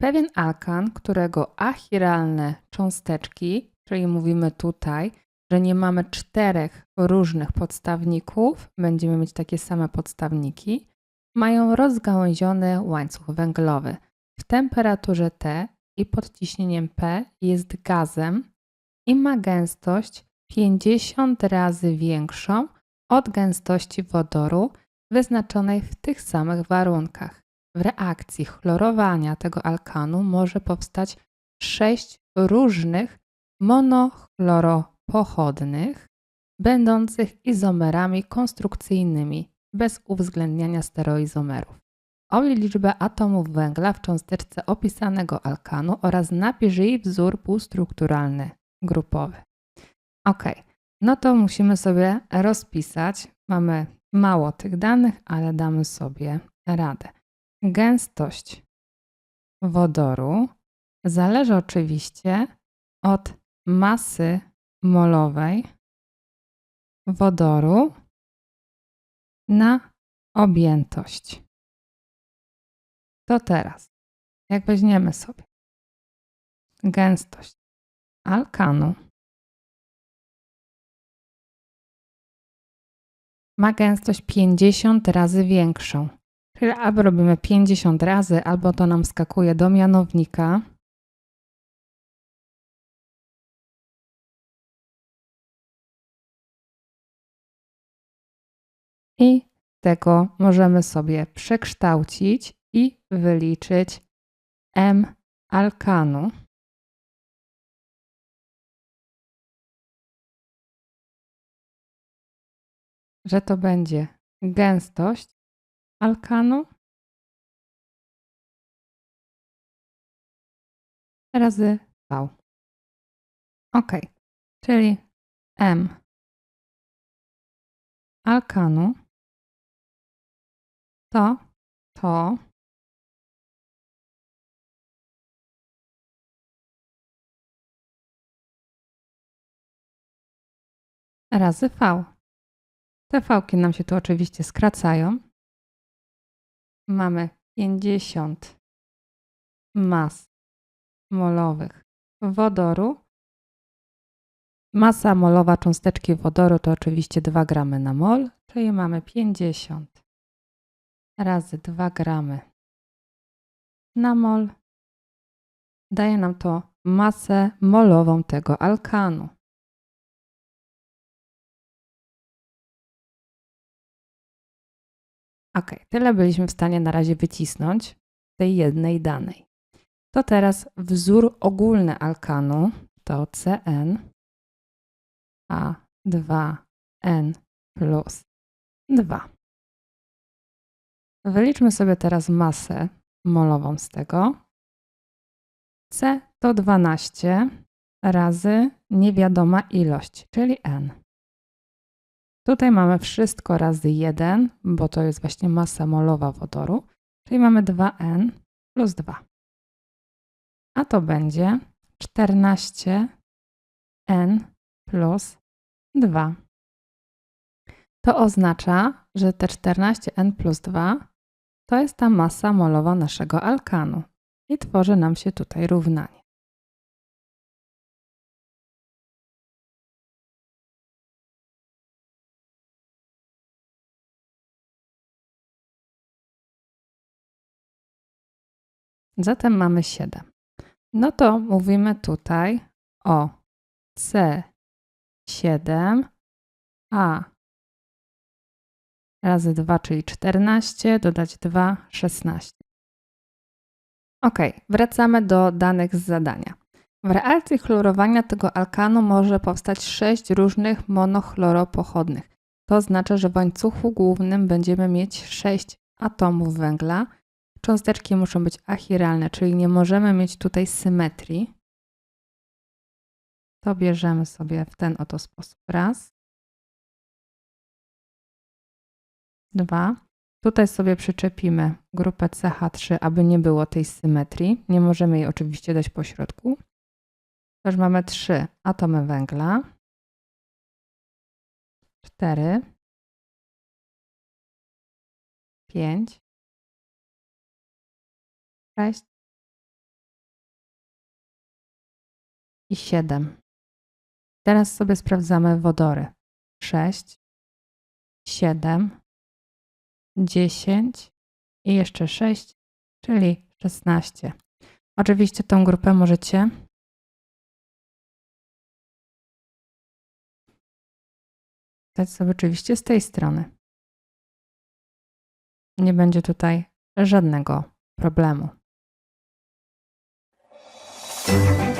pewien alkan, którego achiralne cząsteczki, czyli mówimy tutaj, że nie mamy czterech różnych podstawników, będziemy mieć takie same podstawniki, mają rozgałęziony łańcuch węglowy. W temperaturze T i pod ciśnieniem P jest gazem i ma gęstość 50 razy większą od gęstości wodoru wyznaczonej w tych samych warunkach. W reakcji chlorowania tego alkanu może powstać sześć różnych monochloropochodnych, będących izomerami konstrukcyjnymi bez uwzględniania stereoizomerów. Oblicz liczbę atomów węgla w cząsteczce opisanego alkanu oraz napisz jej wzór półstrukturalny grupowy. Ok, no to musimy sobie rozpisać. Mamy mało tych danych, ale damy sobie radę. Gęstość wodoru zależy oczywiście od masy molowej wodoru na objętość. To teraz, jak weźmiemy sobie gęstość alkanu, ma gęstość 50 razy większą. Albo robimy 50 razy, albo to nam skakuje do mianownika. I tego możemy sobie przekształcić i wyliczyć M alkanu. Że to będzie gęstość alkanu razy V. Ok, czyli M alkanu to to razy V. Te fałki nam się tu oczywiście skracają. Mamy 50 mas molowych wodoru. Masa molowa cząsteczki wodoru to oczywiście 2 gramy na mol, czyli mamy 50 razy 2 gramy na mol. Daje nam to masę molową tego alkanu. Ok, tyle byliśmy w stanie na razie wycisnąć tej jednej danej. To teraz wzór ogólny alkanu to CN A2N plus 2. Wyliczmy sobie teraz masę molową z tego. C to 12 razy niewiadoma ilość, czyli N. Tutaj mamy wszystko razy 1, bo to jest właśnie masa molowa wodoru, czyli mamy 2N plus 2. A to będzie 14N plus 2. To oznacza, że te 14N plus 2 to jest ta masa molowa naszego alkanu i tworzy nam się tutaj równanie. Zatem mamy 7. No to mówimy tutaj o C7, A razy 2, czyli 14, dodać 2, 16. Ok, wracamy do danych z zadania. W reakcji chlorowania tego alkanu może powstać 6 różnych monochloropochodnych. To oznacza, że w łańcuchu głównym będziemy mieć 6 atomów węgla, Cząsteczki muszą być achiralne, czyli nie możemy mieć tutaj symetrii. To bierzemy sobie w ten oto sposób. Raz. Dwa. Tutaj sobie przyczepimy grupę CH3, aby nie było tej symetrii. Nie możemy jej oczywiście dać po środku. Też mamy trzy atomy węgla. Cztery. Pięć. 6, i 7. Teraz sobie sprawdzamy wodory. 6, 7, 10 i jeszcze 6, czyli 16. Oczywiście tą grupę możecie dać sobie oczywiście z tej strony. Nie będzie tutaj żadnego problemu. Thank you.